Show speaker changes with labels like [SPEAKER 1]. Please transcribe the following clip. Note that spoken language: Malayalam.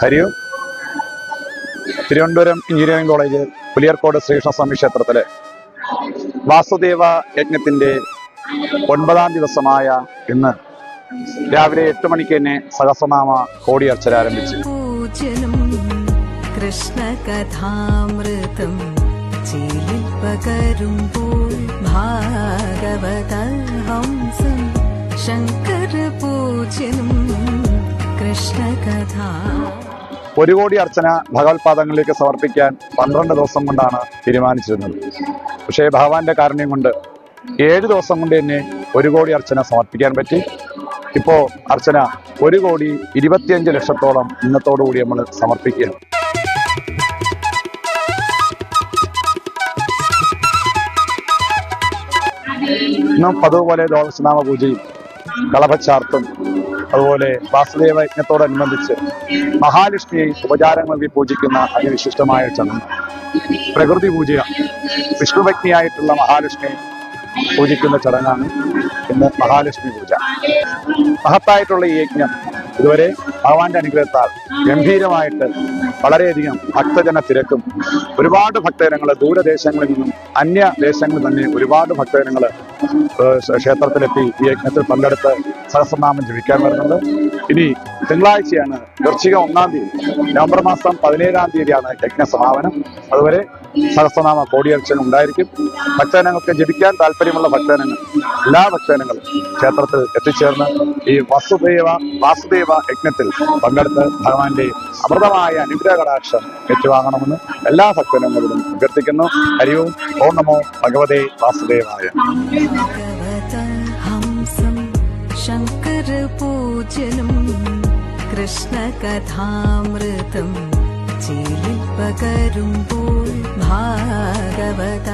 [SPEAKER 1] ഹരി ഓം. തിരുവനന്തപുരം എഞ്ചിനീയറിംഗ് കോളേജ് പുലിയർക്കോട് ശ്രീകൃഷ്ണസ്വാമി ക്ഷേത്രത്തിലെ വാസുദേവ യജ്ഞത്തിന്റെ ഒൻപതാം ദിവസമായ ഇന്ന് രാവിലെ എട്ട് മണിക്ക് തന്നെ സഹസ്രനാമ കോടിയർച്ചന ആരംഭിച്ചു
[SPEAKER 2] കൃഷ്ണകഥാമൃതം പകരുമ്പോൾ ശങ്കര പൂജനം
[SPEAKER 1] ഒരു കോടി അർച്ചന ഭഗവത്പാദങ്ങളിലേക്ക് സമർപ്പിക്കാൻ പന്ത്രണ്ട് ദിവസം കൊണ്ടാണ് തീരുമാനിച്ചിരുന്നത്. പക്ഷേ ഭഗവാന്റെ കാരുണ്യം കൊണ്ട് ഏഴ് ദിവസം കൊണ്ട് തന്നെ ഒരു കോടി അർച്ചന സമർപ്പിക്കാൻ പറ്റി. ഇപ്പോ അർച്ചന ഒരു കോടി ഇരുപത്തിയഞ്ച് ലക്ഷത്തോളം ഇന്നത്തോടു കൂടി നമ്മൾ സമർപ്പിക്കുകയാണ്. ഇന്നും പതുപോലെ ദ്വാദശനാമ പൂജയും കളഭച്ചാർത്തും അതുപോലെ വാസുദേവ യജ്ഞത്തോടനുബന്ധിച്ച് മഹാലക്ഷ്മിയെ ഉപചാരങ്ങൾ നൽകി പൂജിക്കുന്ന അതിവിശിഷ്ടമായ ചടങ്ങ്. പ്രകൃതി പൂജ വിഷ്ണുഭക്തിയായിട്ടുള്ള മഹാലക്ഷ്മിയെ പൂജിക്കുന്ന ചടങ്ങാണ് ഇന്ന് മഹാലക്ഷ്മി പൂജ. മഹത്തായിട്ടുള്ള ഈ യജ്ഞം ഇതുവരെ ഭഗവാന്റെ അനുഗ്രഹത്താൽ ഗംഭീരമായിട്ട് വളരെയധികം ഭക്തജന തിരക്കും ഒരുപാട് ഭക്തജനങ്ങൾ ദൂരദേശങ്ങളിൽ നിന്നും അന്യ ദേശങ്ങളിൽ തന്നെ ഒരുപാട് ഭക്തജനങ്ങൾ ക്ഷേത്രത്തിലെത്തി ഈ യജ്ഞത്തിൽ പങ്കെടുത്ത് സഹസ്രനാമം ജപിക്കാൻ വരുന്നത്. ഇനി തിങ്കളാഴ്ചയാണ് വൃശ്ചിക ഒന്നാം തീയതി. നവംബർ മാസം പതിനേഴാം തീയതിയാണ് യജ്ഞ സമാപനം. അതുവരെ സഹസ്രനാമ കോടിയർച്ചന ഉണ്ടായിരിക്കും. ഭക്തജനങ്ങൾക്ക് ജപിക്കാൻ താല്പര്യമുള്ള ഭക്തജനങ്ങൾ എല്ലാ ഭക്തജനങ്ങളും ക്ഷേത്രത്തിൽ എത്തിച്ചേർന്ന് ഈ വസുദേവ വാസുദേവ യജ്ഞത്തിൽ പങ്കെടുത്ത് ഭഗവാന്റെ അമൃതമായ അനുഗ്രഹ കടാക്ഷം ഏറ്റുവാങ്ങണമെന്ന് എല്ലാ ഭക്തജനങ്ങളോടും അഭ്യർത്ഥിക്കുന്നു. ഹരിവും ഓം നമോ ഭഗവതേ വാസുദേവായ.
[SPEAKER 2] ഹംസം ശങ്കര പൂജനം കൃഷ്ണകഥാമൃതം ചേലിൽ പകരുമ്പോൾ ഭാഗവത